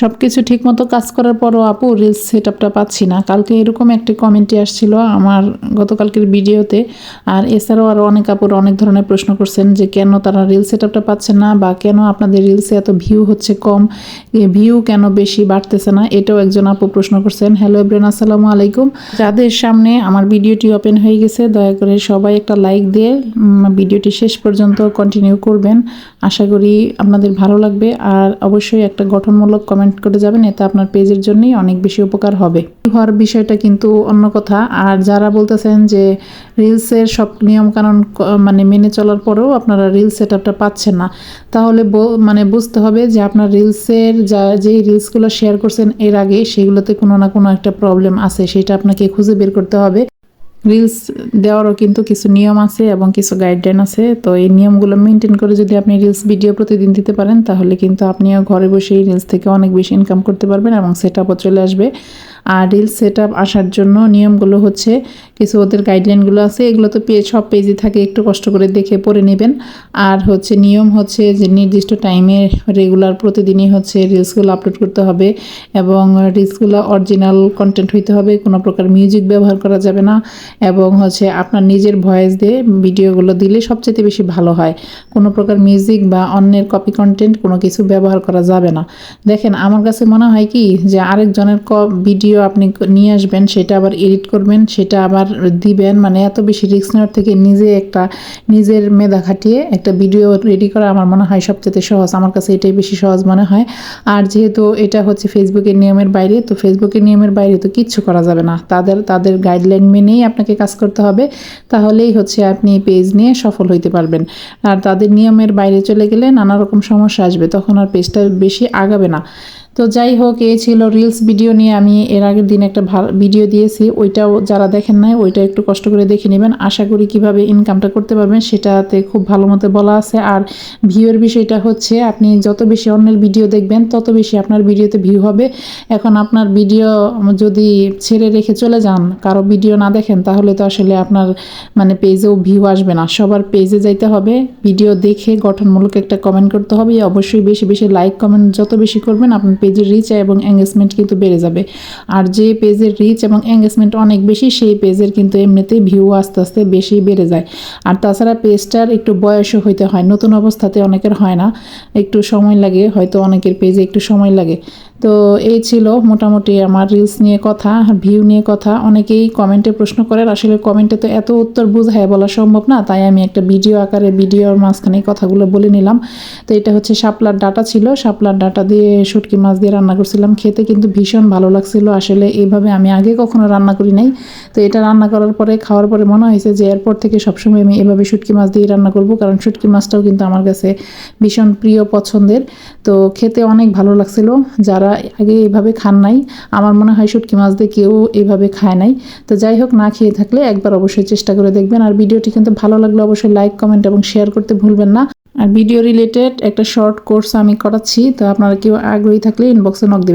সব কিছু ঠিকমতো কাজ করার পরও আপু রিলস সেট আপটা পাচ্ছি না। কালকে এরকম একটি কমেন্টে আসছিল আমার গতকালকের ভিডিওতে আর এছাড়াও আরও অনেক আপুর অনেক ধরনের প্রশ্ন করছেন যে কেন তারা রিলস সেট আপটা পাচ্ছে না বা কেন আপনাদের রিলসে এত ভিউ হচ্ছে কম ভিউ কেন বেশি বাড়তেছে না? এটাও একজন আপু প্রশ্ন করছেন। হ্যালো এব্রেন আসসালামু আলাইকুম। যাদের সামনে আমার ভিডিওটি ওপেন হয়ে গেছে, দয়া করে সবাই একটা লাইক দিয়ে ভিডিওটি শেষ পর্যন্ত কন্টিনিউ করবেন। আশা করি আপনাদের ভালো লাগবে। আর অবশ্যই একটা গঠনমূলক কমেন্ট করে যাবেন এতে আপনার পেজের জন্যই অনেক বেশি উপকার হবে। হওয়ার বিষয়টা কিন্তু অন্য কথা। আর যারা বলতেছেন যে রিলসের সব নিয়মকানুন মানে মেনে চলার পরেও আপনারা রিলস সেট আপটা পাচ্ছেন না, তাহলে মানে বুঝতে হবে যে আপনার রিলসের যা, যেই রিলসগুলো শেয়ার করছেন এর আগে সেগুলোতে কোনো না কোনো একটা প্রবলেম আছে, সেটা আপনাকে খুঁজে বের করতে হবে। রিলস দেওয়ারও কিন্তু কিছু নিয়ম আছে এবং কিছু গাইডলাইন আছে। তো এই নিয়মগুলো মেনটেন করে যদি আপনি রিলস ভিডিও প্রতিদিন দিতে পারেন, তাহলে কিন্তু আপনিও ঘরে বসেই রিলস থেকে অনেক বেশি ইনকাম করতে পারবেন এবং সেট আপও চলে আসবে। আর রিলস সেট আপ আসার জন্য নিয়মগুলো হচ্ছে কিছু ওদের গাইডলাইনগুলো আছে, এগুলো তো পেয়ে সব পেজে থাকে, একটু কষ্ট করে দেখে পড়ে নেবেন। আর হচ্ছে নিয়ম হচ্ছে যে নির্দিষ্ট টাইমে রেগুলার প্রতিদিনই হচ্ছে রিলসগুলো আপলোড করতে হবে এবং রিলসগুলো অরিজিনাল কন্টেন্ট হইতে হবে, কোনো প্রকার মিউজিক ব্যবহার করা যাবে না এবং হচ্ছে আপনার নিজের ভয়েস দিয়ে ভিডিওগুলো দিলে সবচেয়ে বেশি ভালো হয়। কোনো প্রকার মিউজিক বা অন্যের কপি কন্টেন্ট কোনো কিছু ব্যবহার করা যাবে না। দেখেন, আমার কাছে মনে হয় কি যে আরেকজনের ক ভিডিও আপনি নিয়ে আসবেন, সেটা আবার এডিট করবেন, সেটা আবার দিবেন। মানে এত বেশি রিস্ক নেওয়ার থেকে নিজে একটা, নিজের মেধা খাটিয়ে একটা ভিডিও রেডি করা আমার মনে হয় সবচেয়ে সহজ। আমার কাছে এটাই বেশি সহজ মনে হয়। আর যেহেতু এটা হচ্ছে ফেসবুকের নিয়মের বাইরে, তো ফেসবুকের নিয়মের বাইরে তো কিচ্ছু করা যাবে না। তাদের তাদের গাইডলাইন মেনেই আপনাকে কাজ করতে হবে। তাহলেই হচ্ছে আপনি পেজ নিয়ে সফল হইতে পারবেন। আর তাদের নিয়মের বাইরে চলে গেলে নানা রকম সমস্যা আসবে। তখন আর পেজটা বেশি আগাবে না। তো যাই হোক এ ছিল রিলস ভিডিও নিয়ে আমি এর আগের দিন একটা ভিডিও দিয়েছি। ওইটাও যারা দেখেন নাই, ওইটা একটু কষ্ট করে দেখে নেবেন। আশা করি কীভাবে ইনকামটা করতে পারবেন সেটাতে খুব ভালো মতো বলা আছে। আর ভিউয়ের বিষয়টা হচ্ছে, আপনি যত বেশি অন্যের ভিডিও দেখবেন, তত বেশি আপনার ভিডিওতে ভিউ হবে। এখন আপনার ভিডিও যদি ছেড়ে রেখে চলে যান, কারও ভিডিও না দেখেন, তাহলে তো আসলে আপনার মানে পেজেও ভিউ আসবে না। সবার পেজে যাইতে হবে। ভিডিও দেখে গঠনমূলক একটা কমেন্ট করতে হবে। অবশ্যই বেশি বেশি লাইক কমেন্ট যত বেশি করবেন, আপনার পেজের রিচ এবং এঙ্গেজমেন্ট কিন্তু বেড়ে যাবে। আর যে পেজের রিচ এবং এঙ্গেজমেন্ট অনেক বেশি, সেই পেজের কিন্তু এমনিতেই ভিউ আস্তে আস্তে বেশি বেড়ে যায়। আর তাছাড়া পেজটার একটু বয়সও হইতে হয়। নতুন অবস্থাতে অনেকের হয় না। একটু সময় লাগে, হয়তো অনেকের পেজে একটু সময় লাগে। তো এই ছিল মোটামুটি আমার রিলস নিয়ে কথা ভিউ নিয়ে কথা। অনেকেই কমেন্টে প্রশ্ন করেন, আসলে কমেন্টে তো এত উত্তর বোঝায় বলা সম্ভব না, তাই আমি একটা ভিডিও আকারে ভিডিওর মাঝখানে কথাগুলো বলে নিলাম। তো এটা হচ্ছে শাপলার ডাটা ছিল, শাপলার ডাটা দিয়ে শুটকি মাছ দিয়ে রান্না করছিলাম খেতে, কিন্তু ভীষণ ভালো লাগছিল। আসলে এইভাবে আমি আগে কখনো রান্না করি নাই। তো এটা রান্না করার পরে, খাওয়ার পরে মনে হয়েছে যে এরপর থেকে সবসময় আমি এভাবে শুটকি মাছ দিয়ে রান্না করব, কারণ শুটকি মাছটাও কিন্তু আমার কাছে ভীষণ প্রিয় পছন্দের। তো খেতে অনেক ভালো লাগছিল। যারা আগে এইভাবে খান নাই। আমার মনে হয় শুটকি মাছ দিয়ে কেউ এইভাবে খায় নাই। তো যাই হোক, না খেয়ে থাকলে একবার অবশ্যই চেষ্টা করে দেখবেন। আর ভিডিওটি কিন্তু ভালো লাগলে অবশ্যই লাইক, কমেন্ট এবং শেয়ার করতে ভুলবেন না। আর ভিডিও রিলেটেড একটা শর্ট কোর্স আমি করাচ্ছি, তো আপনারা কেউ আগ্রহী থাকলে ইনবক্সে নক দেবেন।